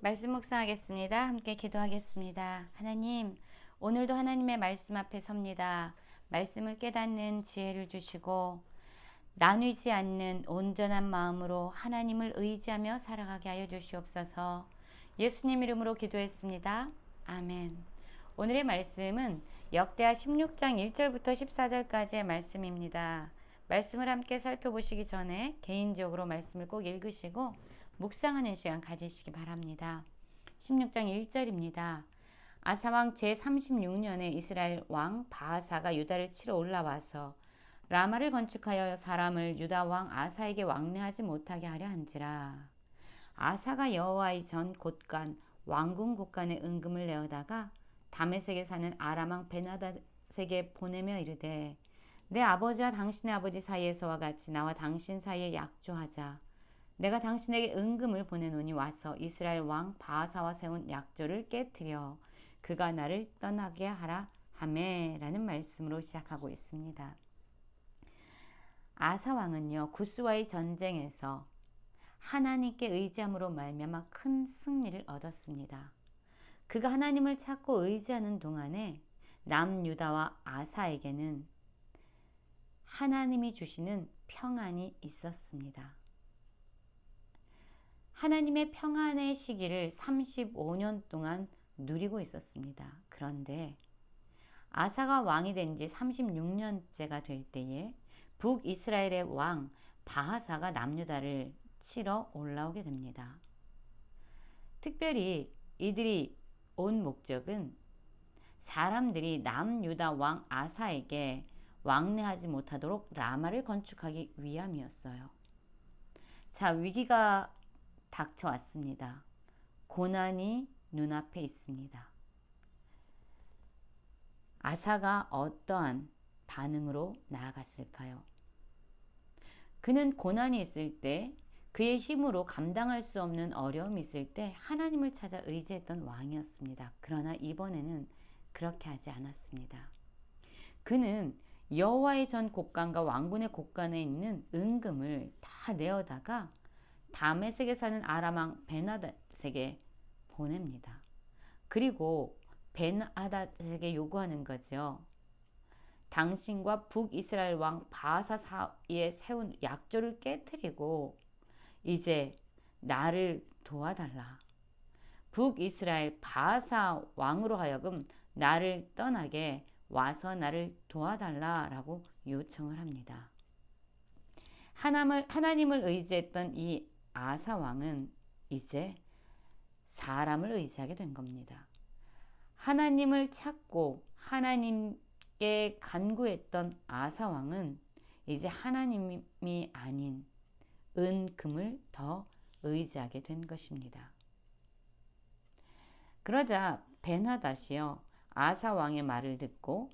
말씀 묵상하겠습니다. 함께 기도하겠습니다. 하나님, 오늘도 하나님의 말씀 앞에 섭니다. 말씀을 깨닫는 지혜를 주시고 나누지 않는 온전한 마음으로 하나님을 의지하며 살아가게 하여 주시옵소서. 예수님 이름으로 기도했습니다. 아멘. 오늘의 말씀은 역대하 16장 1절부터 14절까지의 말씀입니다. 말씀을 함께 살펴보시기 전에 개인적으로 말씀을 꼭 읽으시고 묵상하는 시간 가지시기 바랍니다. 16장 1절입니다. 아사왕 제36년에 이스라엘 왕 바하사가 유다를 치러 올라와서 라마를 건축하여 사람을 유다 왕 아사에게 왕래하지 못하게 하려 한지라. 아사가 여호와의 전 곳간 왕궁 곳간에 은금을 내어다가 다메섹에 사는 아람왕 베나닷에게 보내며 이르되 내 아버지와 당신의 아버지 사이에서와 같이 나와 당신 사이에 약조하자. 내가 당신에게 은금을 보내노니 와서 이스라엘 왕 바하사와 세운 약조를 깨뜨려 그가 나를 떠나게 하라 하메라는 말씀으로 시작하고 있습니다. 아사 왕은요 구스와의 전쟁에서 하나님께 의지함으로 말미암아 큰 승리를 얻었습니다. 그가 하나님을 찾고 의지하는 동안에 남유다와 아사에게는 하나님이 주시는 평안이 있었습니다. 하나님의 평안의 시기를 35년 동안 누리고 있었습니다. 그런데 아사가 왕이 된 지 36년째가 될 때에 북이스라엘의 왕 바하사가 남유다를 치러 올라오게 됩니다. 특별히 이들이 온 목적은 사람들이 남유다 왕 아사에게 왕래하지 못하도록 라마를 건축하기 위함이었어요. 자, 위기가 닥쳐왔습니다. 고난이 눈앞에 있습니다. 아사가 어떠한 반응으로 나아갔을까요? 그는 고난이 있을 때 그의 힘으로 감당할 수 없는 어려움이 있을 때 하나님을 찾아 의지했던 왕이었습니다. 그러나 이번에는 그렇게 하지 않았습니다. 그는 여호와의 전 곡간과 왕군의 곡간에 있는 은금을 다 내어다가 다메섹에 사는 아람왕 베나닷에게 보냅니다. 그리고 베나닷에게 요구하는 거죠. 당신과 북이스라엘 왕 바하사 사이에 세운 약조를 깨뜨리고 이제 나를 도와달라. 북이스라엘 바하사 왕으로 하여금 나를 떠나게 와서 나를 도와달라라고 요청을 합니다. 하나님을 의지했던 이 아사 왕은 이제 사람을 의지하게 된 겁니다. 하나님을 찾고 하나님께 간구했던 아사 왕은 이제 하나님이 아닌 은금을 더 의지하게 된 것입니다. 그러자 베나다시요 아사 왕의 말을 듣고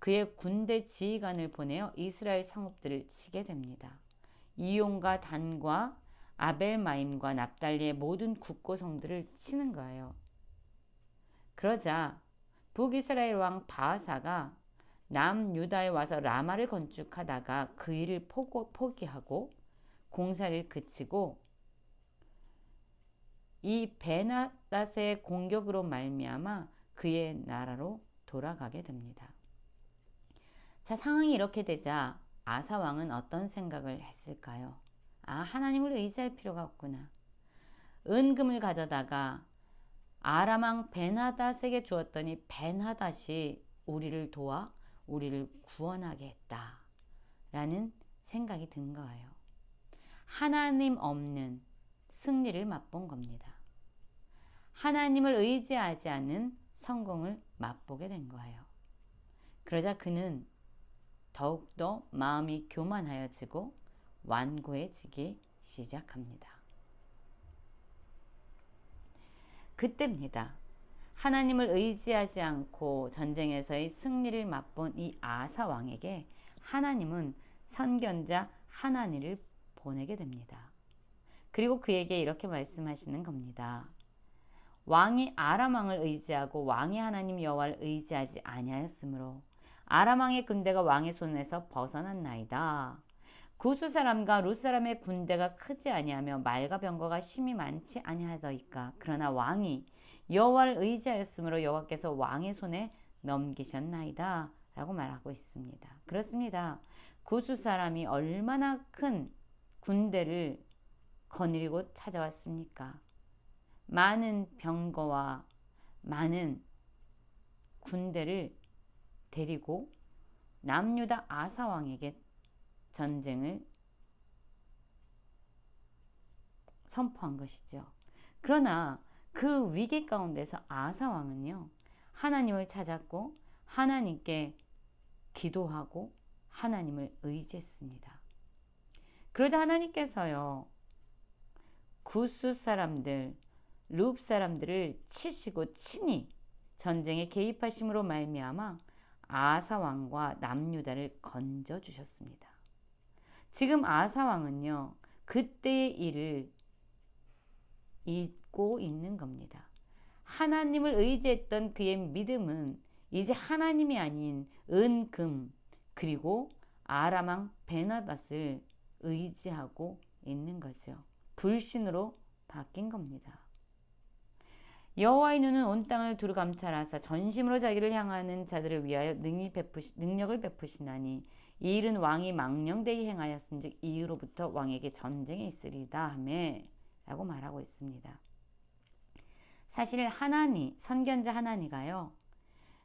그의 군대 지휘관을 보내어 이스라엘 성읍들을 치게 됩니다. 이용과 단과 아벨마임과 납달리의 모든 국고성들을 치는 거예요. 그러자 북이스라엘 왕 바하사가 남유다에 와서 라마를 건축하다가 그 일을 포기하고 공사를 그치고 이 베나닷의 공격으로 말미암아 그의 나라로 돌아가게 됩니다. 자, 상황이 이렇게 되자 아사 왕은 어떤 생각을 했을까요? 아, 하나님을 의지할 필요가 없구나. 은금을 가져다가 아람왕 베나닷에게 주었더니 베나닷이 우리를 도와 우리를 구원하게 했다. 라는 생각이 든 거예요. 하나님 없는 승리를 맛본 겁니다. 하나님을 의지하지 않는 성공을 맛보게 된 거예요. 그러자 그는 더욱더 마음이 교만하여지고 완고해지기 시작합니다. 그때입니다. 하나님을 의지하지 않고 전쟁에서의 승리를 맛본 이 아사 왕에게 하나님은 선견자 하나니를 보내게 됩니다. 그리고 그에게 이렇게 말씀하시는 겁니다. 왕이 아람 왕을 의지하고 왕이 하나님 여호와를 의지하지 아니하였으므로 아람 왕의 군대가 왕의 손에서 벗어났나이다. 구수 사람과 룻 사람의 군대가 크지 아니하며 말과 병거가 심히 많지 아니하더이까 그러나 왕이 여호와를 의지하였으므로 여호와께서 왕의 손에 넘기셨나이다 라고 말하고 있습니다. 그렇습니다. 구수 사람이 얼마나 큰 군대를 거느리고 찾아왔습니까? 많은 병거와 많은 군대를 데리고 남유다 아사 왕에게 전쟁을 선포한 것이죠. 그러나 그 위기 가운데서 아사 왕은요. 하나님을 찾았고 하나님께 기도하고 하나님을 의지했습니다. 그러자 하나님께서요. 구스 사람들, 룹 사람들을 치시고 친히 전쟁에 개입하심으로 말미암아 아사 왕과 남유다를 건져 주셨습니다. 지금 아사 왕은요. 그때의 일을 잊고 있는 겁니다. 하나님을 의지했던 그의 믿음은 이제 하나님이 아닌 은금 그리고 아람왕 베나닷을 의지하고 있는 거죠. 불신으로 바뀐 겁니다. 여호와의 눈은 온 땅을 두루 감찰하사 전심으로 자기를 향하는 자들을 위하여 능력을 베푸시나니 이 일은 왕이 망령되이 행하였은즉 이후로부터 왕에게 전쟁이 있으리다 하매 라고 말하고 있습니다. 사실 하나니 선견자 하나니가요.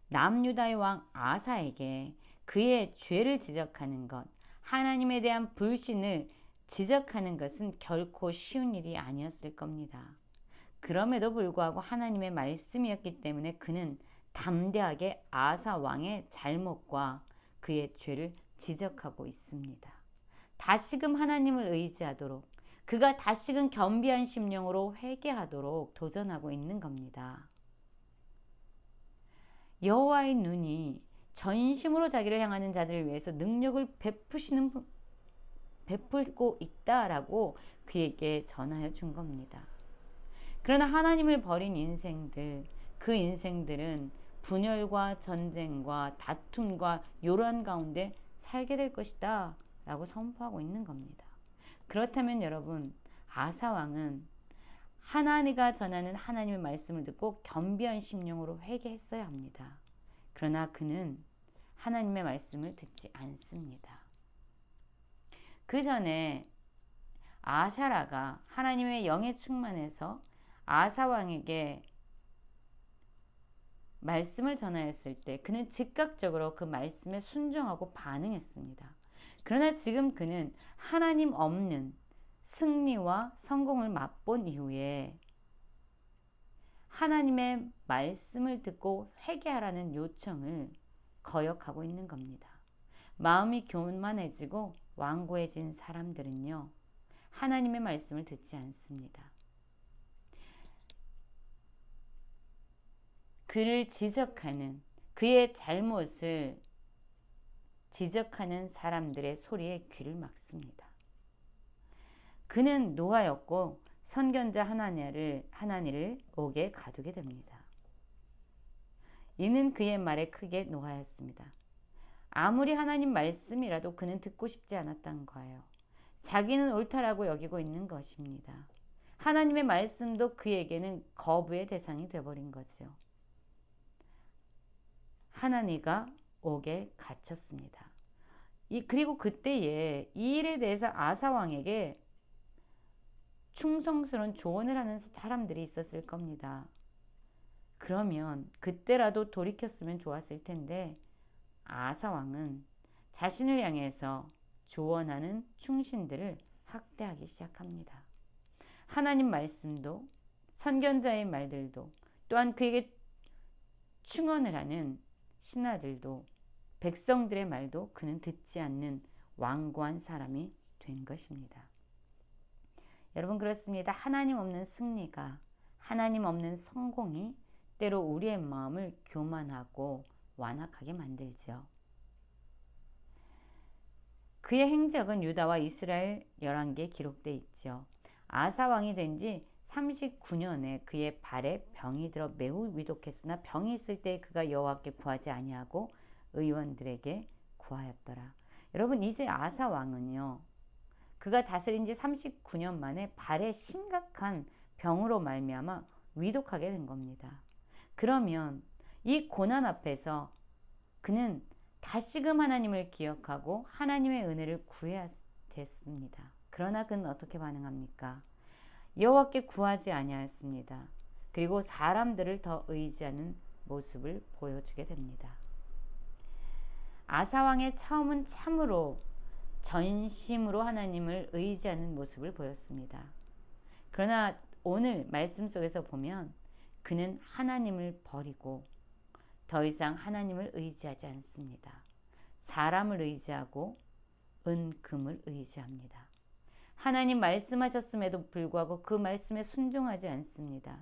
남유다의 왕 아사에게 그의 죄를 지적하는 것, 하나님에 대한 불신을 지적하는 것은 결코 쉬운 일이 아니었을 겁니다. 그럼에도 불구하고 하나님의 말씀이었기 때문에 그는 담대하게 아사 왕의 잘못과 그의 죄를 지적하고 있습니다. 다시금 하나님을 의지하도록 그가 다시금 겸비한 심령으로 회개하도록 도전하고 있는 겁니다. 여호와의 눈이 전심으로 자기를 향하는 자들을 위해서 능력을 베푸시는 베풀고 있다라고 그에게 전하여 준 겁니다. 그러나 하나님을 버린 인생들, 그 인생들은 분열과 전쟁과 다툼과 요란 가운데 살게 될 것이다 라고 선포하고 있는 겁니다. 그렇다면 여러분, 아사왕은 하나님가 전하는 하나님의 말씀을 듣고 겸비한 심령으로 회개했어야 합니다. 그러나 그는 하나님의 말씀을 듣지 않습니다. 그 전에 아샤라가 하나님의 영에 충만해서 아사왕에게 말씀을 전하였을 때 그는 즉각적으로 그 말씀에 순종하고 반응했습니다. 그러나 지금 그는 하나님 없는 승리와 성공을 맛본 이후에 하나님의 말씀을 듣고 회개하라는 요청을 거역하고 있는 겁니다. 마음이 교만해지고 완고해진 사람들은요, 하나님의 말씀을 듣지 않습니다. 그를 지적하는 그의 잘못을 지적하는 사람들의 소리에 귀를 막습니다. 그는 노하였고 선견자 하나니를 하나니를 옥에 가두게 됩니다. 이는 그의 말에 크게 노하였습니다. 아무리 하나님 말씀이라도 그는 듣고 싶지 않았던 거예요. 자기는 옳다라고 여기고 있는 것입니다. 하나님의 말씀도 그에게는 거부의 대상이 되어버린 거죠. 하나니가 옥에 갇혔습니다. 이, 그리고 그때에 이 일에 대해서 아사 왕에게 충성스러운 조언을 하는 사람들이 있었을 겁니다. 그러면 그때라도 돌이켰으면 좋았을 텐데 아사 왕은 자신을 향해서 조언하는 충신들을 학대하기 시작합니다. 하나님 말씀도 선견자의 말들도 또한 그에게 충언을 하는 신하들도 백성들의 말도 그는 듣지 않는 완고한 사람이 된 것입니다. 여러분 그렇습니다. 하나님 없는 승리가 하나님 없는 성공이 때로 우리의 마음을 교만하고 완악하게 만들죠. 그의 행적은 유다와 이스라엘 11개 기록되어 있죠. 아사 왕이 된 지 39년에 그의 발에 병이 들어 매우 위독했으나 병이 있을 때 그가 여호와께 구하지 아니하고 의원들에게 구하였더라. 여러분 이제 아사 왕은요. 그가 다스린 지 39년 만에 발에 심각한 병으로 말미암아 위독하게 된 겁니다. 그러면 이 고난 앞에서 그는 다시금 하나님을 기억하고 하나님의 은혜를 구해야 됐습니다. 그러나 그는 어떻게 반응합니까? 여호와께 구하지 아니하였습니다. 그리고 사람들을 더 의지하는 모습을 보여주게 됩니다. 아사 왕의 처음은 참으로 전심으로 하나님을 의지하는 모습을 보였습니다. 그러나 오늘 말씀 속에서 보면 그는 하나님을 버리고 더 이상 하나님을 의지하지 않습니다. 사람을 의지하고 은금을 의지합니다. 하나님 말씀하셨음에도 불구하고 그 말씀에 순종하지 않습니다.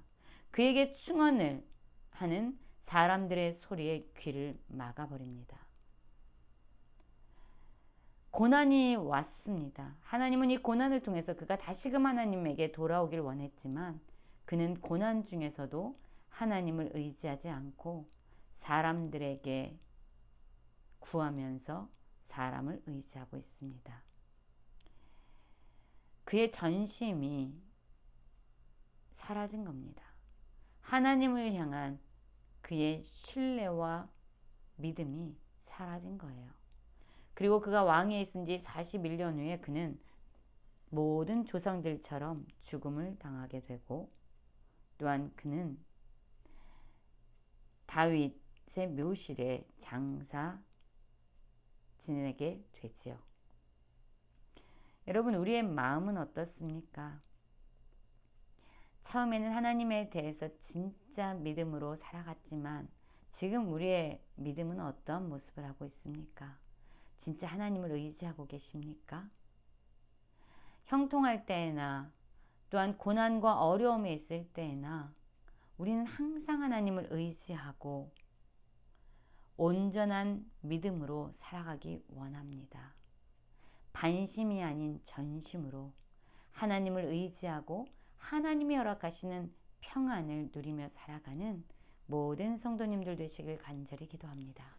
그에게 충언을 하는 사람들의 소리에 귀를 막아버립니다. 고난이 왔습니다. 하나님은 이 고난을 통해서 그가 다시금 하나님에게 돌아오길 원했지만 그는 고난 중에서도 하나님을 의지하지 않고 사람들에게 구하면서 사람을 의지하고 있습니다. 그의 전심이 사라진 겁니다. 하나님을 향한 그의 신뢰와 믿음이 사라진 거예요. 그리고 그가 왕위에 있은 지 41년 후에 그는 모든 조상들처럼 죽음을 당하게 되고 또한 그는 다윗의 묘실에 장사 지내게 되지요. 여러분 우리의 마음은 어떻습니까? 처음에는 하나님에 대해서 진짜 믿음으로 살아갔지만 지금 우리의 믿음은 어떠한 모습을 하고 있습니까? 진짜 하나님을 의지하고 계십니까? 형통할 때나 또한 고난과 어려움에 있을 때나 우리는 항상 하나님을 의지하고 온전한 믿음으로 살아가기 원합니다. 반심이 아닌 전심으로 하나님을 의지하고 하나님이 허락하시는 평안을 누리며 살아가는 모든 성도님들 되시길 간절히 기도합니다.